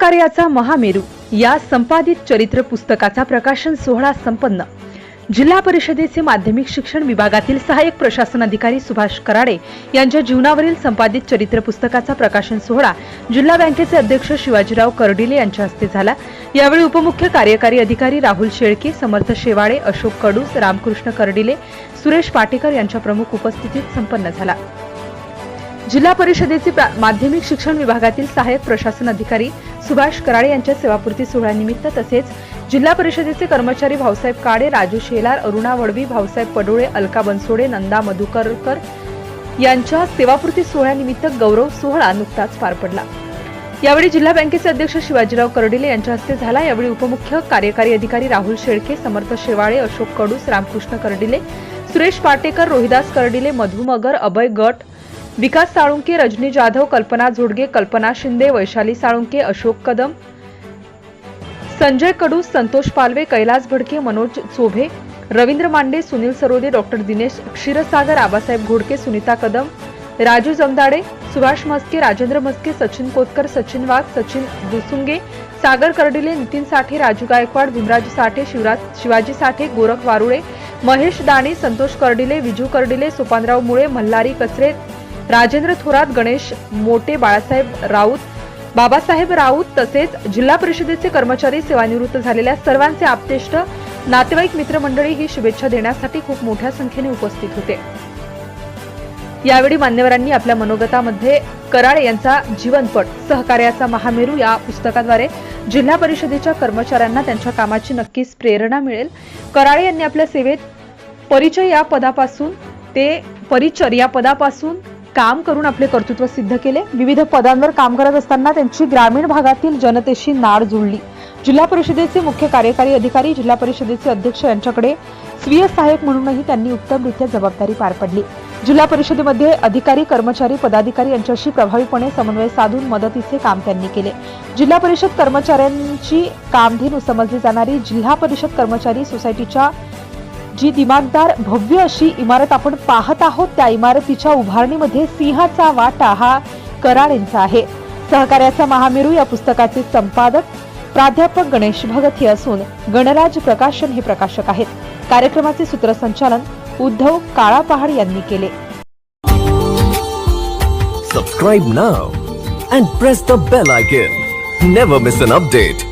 सहकार्याचा महामेरू या संपादित चरित्र पुस्तकाचा प्रकाशन सोहळा संपन्न. जिल्हा परिषदेचे माध्यमिक शिक्षण विभागातील सहाय्यक प्रशासन अधिकारी सुभाष कराडे यांच्या जीवनावरील संपादित चरित्र पुस्तकाचा प्रकाशन सोहळा जिल्हा बँकेचे अध्यक्ष शिवाजीराव कर्डिले यांच्या हस्ते झाला. यावेळी उपमुख्य कार्यकारी अधिकारी राहुल शेळके समर्थ शेवाळे अशोक कडूस रामकृष्ण कर्डिले सुरेश पाटेकर यांच्या प्रमुख उपस्थितीत संपन्न झाला. जिल्हा परिषदेचे प्रा- माध्यमिक शिक्षण विभागातील सहाय्यक प्रशासन अधिकारी सुभाष कराळे यांच्या सेवापूर्ती सोहळ्यानिमित्त तसेच जिल्हा परिषदेचे कर्मचारी भाऊसाहेब काळे राजू शेलार अरुणा वडवी भाऊसाहेब पडोळे अलका बनसोडे नंदा मधुकरकर यांच्या सेवापूर्ती सोहळ्यानिमित्त गौरव सोहळा नुकताच पार पडला. यावेळी जिल्हा बँकेचे अध्यक्ष शिवाजीराव कर्डिले यांच्या हस्ते झाला. यावेळी उपमुख्य कार्यकारी अधिकारी राहुल शेळके समर्थ शेवाळे अशोक कडूस रामकृष्ण कर्डिले सुरेश पाटेकर रोहिदास कर्डिले मधुमगर अभय गट विकास साळुंके रजनी जाधव कल्पना झोडगे कल्पना शिंदे वैशाली साळुंके अशोक कदम संजय कडू संतोष पालवे कैलास भडके मनोज चोभे रवींद्र मांडे सुनील सरोदे डॉक्टर दिनेश क्षीरसागर आबासाहेब घोडके सुनीता कदम राजू जमदाडे सुभाष मस्के राजेंद्र मस्के सचिन कोतकर सचिन वाघ सचिन दुसुंगे सागर कर्डिले नितीन साठे राजू गायकवाड भीमराज साठे शिवराज शिवाजी साठे गोरख वारुळे महेश दाणे संतोष कर्डिले विजू कर्डिले सोपानराव मुळे मल्हारी कचरे राजेंद्र थोरात गणेश मोटे बाळासाहेब राऊत बाबासाहेब राऊत तसेच जिल्हा परिषदेचे कर्मचारी सेवानिवृत्त झालेल्या सर्वांचे आपतेष्ट नातेवाईक मित्रमंडळी ही शुभेच्छा देण्यासाठी खूप मोठ्या संख्येने उपस्थित होते. यावेळी मान्यवरांनी आपल्या मनोगतामध्ये कराळे यांचा जीवनपट सहकार्याचा महामेरू या पुस्तकाद्वारे जिल्हा परिषदेच्या कर्मचाऱ्यांना त्यांच्या कामाची नक्कीच प्रेरणा मिळेल. कराळे यांनी आपल्या सेवेत परिचय या पदापासून ते परिचर या पदापासून काम करून आपले कर्तृत्व सिद्ध केले. विविध पदांवर काम करत असताना त्यांची ग्रामीण भागातील जनतेशी नाड जुळली. जिल्हा परिषदेचे मुख्य कार्यकारी अधिकारी जिल्हा परिषदेचे अध्यक्ष यांच्याकडे स्वीय सहाय्यक म्हणूनही त्यांनी उत्तमरित्या जबाबदारी पार पडली. जिल्हा परिषदेमध्ये अधिकारी कर्मचारी पदाधिकारी यांच्याशी प्रभावीपणे समन्वय साधून मदतीचे काम त्यांनी केले. जिल्हा परिषद कर्मचाऱ्यांची कामधेनू समजली जाणारी जिल्हा परिषद कर्मचारी सोसायटीच्या जी दिमागदार भव्य अशी इमारत आपण पाहत आहोत. त्या इमारतीच्या उभारणीमध्ये सिंहाचा वाटा हा कराळेंचा आहे. सहकार्याचा महामेरू या पुस्तकाचे संपादक प्राध्यापक गणेश भगत हे असून गणराज प्रकाशन हे प्रकाशक आहेत. कार्यक्रमाचे सूत्रसंचालन उद्धव काळा पहाड यांनी केले. Subscribe now and press the bell icon never miss an update